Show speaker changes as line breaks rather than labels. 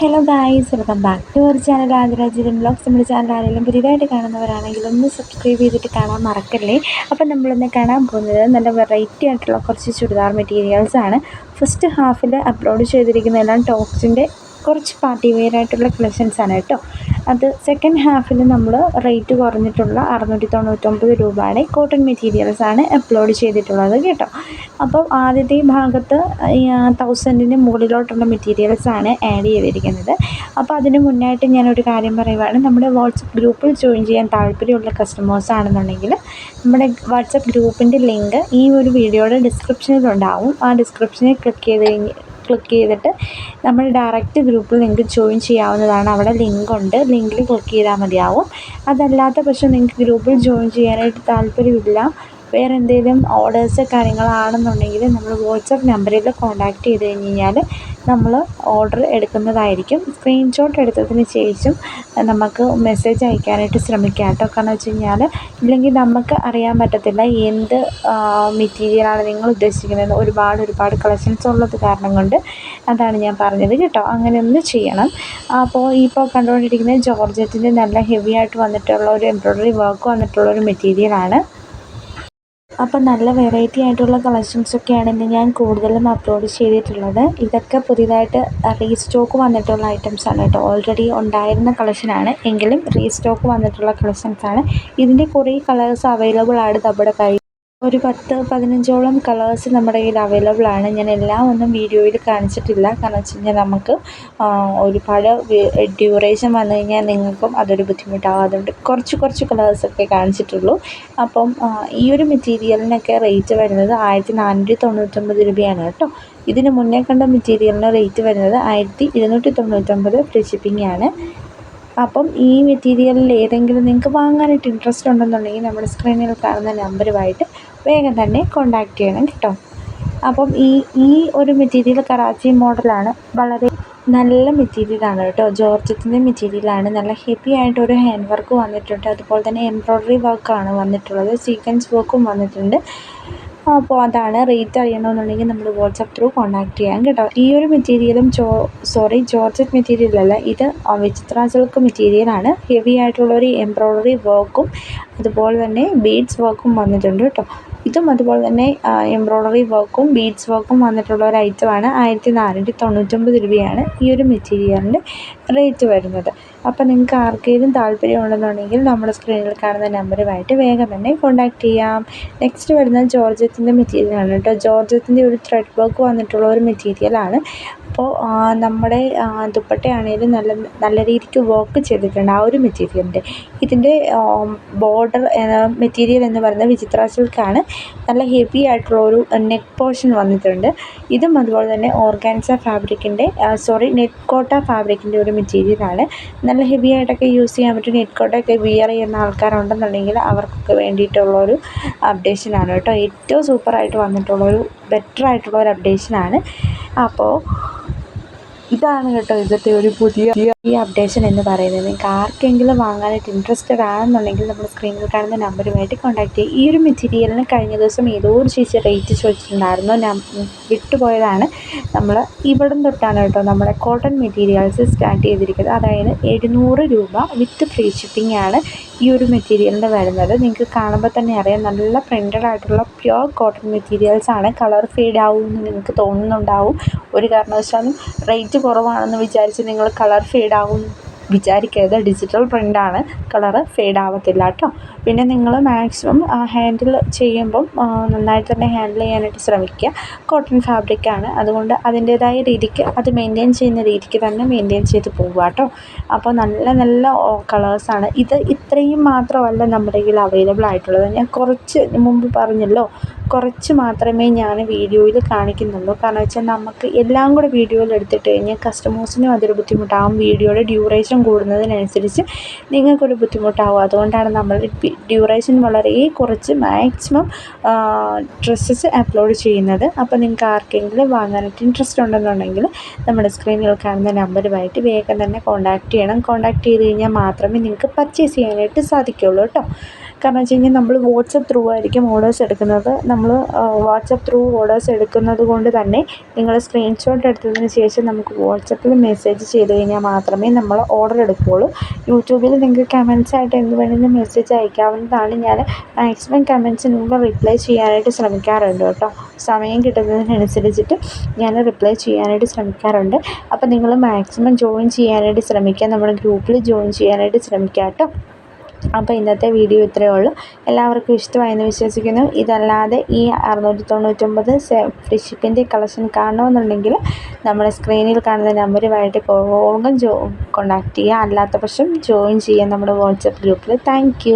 Hello guys welcome back to our channel ആദിരാജിതൻ blogs നമ്മുടെ channel ആരെങ്കിലും പുതിയതായിട്ട് കാണുന്നവരാണെങ്കിൽ ഒന്ന് സബ്സ്ക്രൈബ് ചെയ്തിട്ട് കാണാൻ മറക്കല്ലേ? അപ്പം നമ്മളിന്ന് കാണാൻ പോകുന്നത് നല്ല വെറൈറ്റി ആയിട്ടുള്ള കുറച്ച് ചുരിദാർ മെറ്റീരിയൽസാണ് ഫസ്റ്റ് ഹാഫിൽ അപ്ലോഡ് ചെയ്തിരിക്കുന്നതെല്ലാം ടോപ്സിന്റെ കുറച്ച് പാർട്ടി വെയർ ആയിട്ടുള്ള കളക്ഷൻസ് ആണ് കേട്ടോ. അത് സെക്കൻഡ് ഹാഫിൽ നമ്മൾ റേറ്റ് കുറഞ്ഞിട്ടുള്ള അറുന്നൂറ്റി തൊണ്ണൂറ്റൊമ്പത് രൂപയുടെ കോട്ടൺ മെറ്റീരിയൽസ് ആണ് അപ്ലോഡ് ചെയ്തിട്ടുള്ളത് കേട്ടോ. അപ്പോൾ ആദ്യത്തെ ഭാഗത്ത് തൗസൻഡിന് മുകളിലോട്ടുള്ള മെറ്റീരിയൽസ് ആണ് ആഡ് ചെയ്തിരിക്കുന്നത്. അപ്പോൾ അതിന് മുന്നായിട്ട് ഞാനൊരു കാര്യം പറയുവാണ്. നമ്മുടെ വാട്സപ്പ് ഗ്രൂപ്പിൽ ജോയിൻ ചെയ്യാൻ താല്പര്യമുള്ള കസ്റ്റമേഴ്സ് ആണെന്നുണ്ടെങ്കിൽ നമ്മുടെ വാട്സപ്പ് ഗ്രൂപ്പിന്റെ ലിങ്ക് ഈ ഒരു വീഡിയോയുടെ ഡിസ്ക്രിപ്ഷനിലുണ്ടാവും ആ ഡിസ്ക്രിപ്ഷനിൽ ക്ലിക്ക് ചെയ്ത് കഴിഞ്ഞ് ക്ലിക്ക് ചെയ്തിട്ട് നമ്മൾ ഡയറക്റ്റ് ഗ്രൂപ്പിൽ നിങ്ങൾക്ക് ജോയിൻ ചെയ്യാവുന്നതാണ്. അവിടെ ലിങ്ക് ഉണ്ട്. ലിങ്കിൽ ക്ലിക്ക് ചെയ്താൽ മതിയാവും. അതല്ലാത്ത പക്ഷം നിങ്ങൾക്ക് ഗ്രൂപ്പിൽ ജോയിൻ ചെയ്യാനായിട്ട് താല്പര്യമില്ല. വേറെ എന്തെങ്കിലും ഓർഡേഴ്സ് കാര്യങ്ങളാണെന്നുണ്ടെങ്കിൽ നമ്മൾ വാട്സപ്പ് നമ്പറിൽ കോൺടാക്റ്റ് ചെയ്ത് കഴിഞ്ഞ് കഴിഞ്ഞാൽ നമ്മൾ ഓർഡർ എടുക്കുന്നതായിരിക്കും. സ്ക്രീൻഷോട്ട് എടുത്തതിന് ശേഷം നമുക്ക് മെസ്സേജ് അയക്കാനായിട്ട് ശ്രമിക്കാം കേട്ടോ. കാരണം വെച്ച് കഴിഞ്ഞാൽ ഇല്ലെങ്കിൽ നമുക്ക് അറിയാൻ പറ്റത്തില്ല എന്ത് മെറ്റീരിയലാണ് നിങ്ങൾ ഉദ്ദേശിക്കുന്നത്. ഒരുപാട് ഒരുപാട് കളക്ഷൻസ് ഉള്ളത് കാരണം കൊണ്ട് അതാണ് ഞാൻ പറഞ്ഞത് കേട്ടോ. അങ്ങനെ ഒന്ന് ചെയ്യണം. അപ്പോൾ ഇപ്പോൾ കണ്ടുകൊണ്ടിരിക്കുന്നത് ജോർജറ്റിന്റെ നല്ല ഹെവി ആയിട്ട് വന്നിട്ടുള്ള ഒരു എംബ്രോയ്ഡറി വർക്ക് വന്നിട്ടുള്ള ഒരു മെറ്റീരിയലാണ് അപ്പം നല്ല വെറൈറ്റി ആയിട്ടുള്ള കളക്ഷൻസൊക്കെയാണ് ഇന്ന് ഞാൻ കൂടുതലും അപ്ലോഡ് ചെയ്തിട്ടുള്ളത്. ഇതൊക്കെ പുതിയതായിട്ട് റീസ്റ്റോക്ക് വന്നിട്ടുള്ള ഐറ്റംസാണ് കേട്ടോ. ഓൾറെഡി ഉണ്ടായിരുന്ന കളക്ഷനാണ് എങ്കിലും റീസ്റ്റോക്ക് വന്നിട്ടുള്ള കളക്ഷൻസാണ് ഇതിന്റെ കുറേ കളേഴ്സ് അവൈലബിൾ ആണ് നമ്മുടെ കയ്യിൽ. ഒരു പത്ത് പതിനഞ്ചോളം കളേഴ്സ് നമ്മുടെ കയ്യിൽ അവൈലബിൾ ആണ്. ഞാൻ എല്ലാം ഒന്നും വീഡിയോയിൽ കാണിച്ചിട്ടില്ല. കാരണം വെച്ച് കഴിഞ്ഞാൽ നമുക്ക് ഒരുപാട് ഡ്യൂറേഷൻ വന്നു കഴിഞ്ഞാൽ നിങ്ങൾക്കും അതൊരു ബുദ്ധിമുട്ടാകും അതുകൊണ്ട് കുറച്ച് കുറച്ച് കളേഴ്സൊക്കെ കാണിച്ചിട്ടുള്ളൂ. അപ്പം ഈ ഒരു മെറ്റീരിയലിനൊക്കെ റേറ്റ് വരുന്നത് ആയിരത്തി നാനൂറ്റി തൊണ്ണൂറ്റൊമ്പത് രൂപയാണ് കേട്ടോ. ഇതിന് മുന്നേ കണ്ട മെറ്റീരിയലിന് റേറ്റ് വരുന്നത് ആയിരത്തി ഇരുന്നൂറ്റി തൊണ്ണൂറ്റൊമ്പത് ഫ്രീ ഷിപ്പിംഗ് ആണ്. അപ്പം ഈ മെറ്റീരിയലിൽ ഏതെങ്കിലും നിങ്ങൾക്ക് വാങ്ങാനായിട്ട് ഇൻട്രസ്റ്റ് ഉണ്ടെന്നുണ്ടെങ്കിൽ നമ്മുടെ സ്ക്രീനിൽ കാണുന്ന നമ്പറുമായിട്ട് വേഗം തന്നെ കോണ്ടാക്ട് ചെയ്യണം കേട്ടോ. അപ്പം ഈ ഈ ഒരു മെറ്റീരിയൽ കറാച്ചി മോഡലാണ് വളരെ നല്ല മെറ്റീരിയലാണ് കേട്ടോ. ജോർജറ്റിന്റെ മെറ്റീരിയലാണ് നല്ല ഹെവി ആയിട്ടൊരു ഹാൻഡ് വർക്ക് വന്നിട്ടുണ്ട്. അതുപോലെ തന്നെ എംബ്രോയ്ഡറി വർക്കാണ് വന്നിട്ടുള്ളത്. സീക്വൻസ് വർക്കും വന്നിട്ടുണ്ട്. അപ്പോൾ അതാണ് റേറ്റ് അറിയണമെന്നുണ്ടെങ്കിൽ നമ്മൾ വാട്സപ്പ് ത്രൂ കോൺടാക്ട് ചെയ്യാം കേട്ടോ. ഈ ഒരു മെറ്റീരിയലും ജോ സോറി ജോർജറ്റ് മെറ്റീരിയൽ അല്ല. ഇത് വിചിത്ര സിൽക്ക് മെറ്റീരിയലാണ് ഹെവി ആയിട്ടുള്ള ഒരു എംബ്രോയ്ഡറി വർക്കും അതുപോലെ തന്നെ ബീഡ്സ് വർക്കും വന്നിട്ടുണ്ട് കേട്ടോ. ഇതും അതുപോലെ തന്നെ എംബ്രോയ്ഡറി വർക്കും ബീഡ്സ് വർക്കും വന്നിട്ടുള്ള ഒരു ഐറ്റമാണ് ആയിരത്തി നാനൂറ്റി തൊണ്ണൂറ്റൊമ്പത് രൂപയാണ് ഈ ഒരു മെറ്റീരിയലിന്റെ റേറ്റ് വരുന്നത്. അപ്പോൾ നിങ്ങൾക്ക് ആർക്കെങ്കിലും താല്പര്യമുണ്ടെന്നുണ്ടെങ്കിൽ നമ്മുടെ സ്ക്രീനിൽ കാണുന്ന നമ്പറുമായിട്ട് വേഗം തന്നെ കോൺടാക്റ്റ് ചെയ്യാം. നെക്സ്റ്റ് വരുന്നത് ജോർജറ്റിന്റെ മെറ്റീരിയലാണ് കേട്ടോ. ജോർജറ്റിന്റെ ഒരു ത്രെഡ് വർക്ക് വന്നിട്ടുള്ള ഒരു മെറ്റീരിയലാണ് അപ്പോൾ നമ്മുടെ ദുപ്പട്ടയാണെങ്കിലും നല്ല നല്ല രീതിക്ക് വർക്ക് ചെയ്തിട്ടുണ്ട് ആ ഒരു മെറ്റീരിയലിന്റെ ഇതിന്റെ ബോർഡർ മെറ്റീരിയൽ എന്ന് പറയുന്നത് വിചിത്ര സിൽക്കാണ് നല്ല ഹെവി ആയിട്ടുള്ള ഒരു നെക്ക് പോർഷൻ വന്നിട്ടുണ്ട്. ഇതും അതുപോലെ തന്നെ ഓർഗാൻസ ഫാബ്രിക്കിന്റെ സോറി നെറ്റ് കോട്ട ഫാബ്രിക്കിന്റെ ഒരു മെറ്റീരിയലാണ് നല്ല ഹെവി ആയിട്ടൊക്കെ യൂസ് ചെയ്യാൻ പറ്റും. നെറ്റ് കോട്ടയൊക്കെ വിയർ ചെയ്യുന്ന ആൾക്കാരുണ്ടെന്നുണ്ടെങ്കിൽ അവർക്കൊക്കെ വേണ്ടിയിട്ടുള്ളൊരു അപ്ഡേഷനാണ് കേട്ടോ. ഏറ്റവും സൂപ്പറായിട്ട് വന്നിട്ടുള്ളൊരു ബെറ്റർ ആയിട്ടുള്ള ഒരു അപ്ഡേഷനാണ് അപ്പോൾ ഇതാണ് കേട്ടോ ഇന്നത്തെ ഒരു പുതിയ ഈ അപ്ഡേഷൻ എന്ന് പറയുന്നത്. നിങ്ങൾക്ക് ആർക്കെങ്കിലും വാങ്ങാനായിട്ട് ഇൻട്രസ്റ്റഡ് ആണെന്നുണ്ടെങ്കിൽ നമ്മൾ സ്ക്രീനിൽ കാണുന്ന നമ്പറുമായിട്ട് കോൺടാക്ട് ചെയ്യുക. ഈ ഒരു മെറ്റീരിയലിന് കഴിഞ്ഞ ദിവസം ഏതോ ഒരു ചേച്ചി റേറ്റ് ചോദിച്ചിട്ടുണ്ടായിരുന്നു. ഞാൻ വിട്ടുപോയതാണ്. നമ്മൾ ഇവിടം തൊട്ടാണ് കേട്ടോ നമ്മുടെ കോട്ടൺ മെറ്റീരിയൽസ് സ്റ്റാർട്ട് ചെയ്തിരിക്കുന്നത്. അതായത് എഴുന്നൂറ് രൂപ വിത്ത് ഫ്രീ ഷിപ്പിംഗ് ആണ് ഈ ഒരു മെറ്റീരിയലിന് വരുന്നത്. നിങ്ങൾക്ക് കാണുമ്പോൾ തന്നെ അറിയാം നല്ല പ്രിന്റഡ് ആയിട്ടുള്ള പ്യുവർ കോട്ടൺ മെറ്റീരിയൽസ് ആണ്. കളർ ഫെയ്ഡ് ആവും എന്ന് നിങ്ങൾക്ക് തോന്നുന്നുണ്ടാവും. ഒരു കാരണവശാലും റേറ്റ് കുറവാണെന്ന് വിചാരിച്ച് നിങ്ങൾ കളർ ഫെയ്ഡ് ആവും വിചാരിക്കരുത്. ഡിജിറ്റൽ പ്രിന്റാണ് കളറ് ഫെയ്ഡ് ആവത്തില്ല കേട്ടോ. പിന്നെ നിങ്ങൾ മാക്സിമം ഹാൻഡിൽ ചെയ്യുമ്പം നന്നായിട്ട് തന്നെ ഹാൻഡിൽ ചെയ്യാനായിട്ട് ശ്രമിക്കുക. കോട്ടൺ ഫാബ്രിക്കാണ് അതുകൊണ്ട് അതിന്റേതായ രീതിക്ക് അത് മെയിന്റെയിൻ ചെയ്യുന്ന രീതിക്ക് തന്നെ മെയിന്റെയിൻ ചെയ്ത് പോവുക കേട്ടോ. അപ്പോൾ നല്ല നല്ല കളേഴ്സാണ് ഇത് ഇത്രയും മാത്രമല്ല നമ്മുടെ കയ്യിൽ അവൈലബിൾ ആയിട്ടുള്ളത്. ഞാൻ കുറച്ച് മുമ്പ് പറഞ്ഞല്ലോ കുറച്ച് മാത്രമേ ഞാൻ വീഡിയോയിൽ കാണിക്കുന്നുള്ളൂ. കാരണം വെച്ചാൽ നമുക്ക് എല്ലാം കൂടെ വീഡിയോയിൽ എടുത്തിട്ട് കഴിഞ്ഞാൽ കസ്റ്റമേഴ്സിനും അതൊരു ബുദ്ധിമുട്ടാകും വീഡിയോയുടെ ഡ്യൂറേഷൻ കൂടുന്നതിനനുസരിച്ച് നിങ്ങൾക്കൊരു ബുദ്ധിമുട്ടാകും അതുകൊണ്ടാണ് നമ്മൾ ഡ്യൂറേഷൻ വളരെ കുറച്ച് മാക്സിമം ഡ്രസ്സസ് അപ്ലോഡ് ചെയ്യുന്നത്. അപ്പോൾ നിങ്ങൾക്ക് ആർക്കെങ്കിലും വാങ്ങാനായിട്ട് ഇൻട്രസ്റ്റ് ഉണ്ടെന്നുണ്ടെങ്കിൽ നമ്മുടെ സ്ക്രീനിൽ കാണുന്ന നമ്പറുമായിട്ട് വേഗം തന്നെ കോൺടാക്റ്റ് ചെയ്യണം. കോൺടാക്റ്റ് ചെയ്ത് കഴിഞ്ഞാൽ മാത്രമേ നിങ്ങൾക്ക് പർച്ചേസ് ചെയ്യാനായിട്ട് സാധിക്കുകയുള്ളൂ കേട്ടോ. കാരണം വെച്ച് കഴിഞ്ഞാൽ നമ്മൾ വാട്സപ്പ് ത്രൂ ആയിരിക്കും ഓർഡേഴ്സ് എടുക്കുന്നത്. നമ്മൾ വാട്സപ്പ് ത്രൂ ഓർഡേഴ്സ് എടുക്കുന്നത് കൊണ്ട് തന്നെ നിങ്ങൾ സ്ക്രീൻഷോട്ട് എടുത്തതിന് ശേഷം നമുക്ക് വാട്സപ്പിൽ മെസ്സേജ് ചെയ്ത് കഴിഞ്ഞാൽ മാത്രമേ നമ്മൾ ഓർഡർ എടുക്കുകയുള്ളൂ യൂട്യൂബിൽ നിങ്ങൾക്ക് കമൻസ് ആയിട്ട് എന്ത് വേണമെങ്കിലും മെസ്സേജ് അയക്കാവുന്നതാണ്. ഞാൻ മാക്സിമം കമൻസിനുള്ള റിപ്ലൈ ചെയ്യാനായിട്ട് ശ്രമിക്കാറുണ്ട് കേട്ടോ. സമയം കിട്ടുന്നതിനനുസരിച്ചിട്ട് ഞാൻ റിപ്ലൈ ചെയ്യാനായിട്ട് ശ്രമിക്കാറുണ്ട്. അപ്പോൾ നിങ്ങൾ മാക്സിമം ജോയിൻ ചെയ്യാനായിട്ട് ശ്രമിക്കുക. നമ്മുടെ ഗ്രൂപ്പിൽ ജോയിൻ ചെയ്യാനായിട്ട് ശ്രമിക്കുക കേട്ടോ. അപ്പോൾ ഇന്നത്തെ വീഡിയോ ഇത്രയേ ഉള്ളൂ. എല്ലാവർക്കും ഇഷ്ടമായെന്ന് വിശ്വസിക്കുന്നു. ഇതല്ലാതെ ഈ അറുന്നൂറ്റി തൊണ്ണൂറ്റൊമ്പത് ഫ്രീ കളക്ഷൻ കാണണമെന്നുണ്ടെങ്കിൽ നമ്മുടെ സ്ക്രീനിൽ കാണുന്ന നമ്പറുമായിട്ട് കോളും കോണ്ടാക്ട് ചെയ്യുക. അല്ലാത്ത പക്ഷം ജോയിൻ ചെയ്യാം നമ്മുടെ വാട്സപ്പ് ഗ്രൂപ്പിൽ താങ്ക്